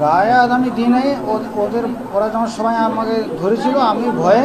গায়ে আগামী দিনে ওদের ওরা যখন সবাই আমাকে ধরেছিল আমি ভয়ে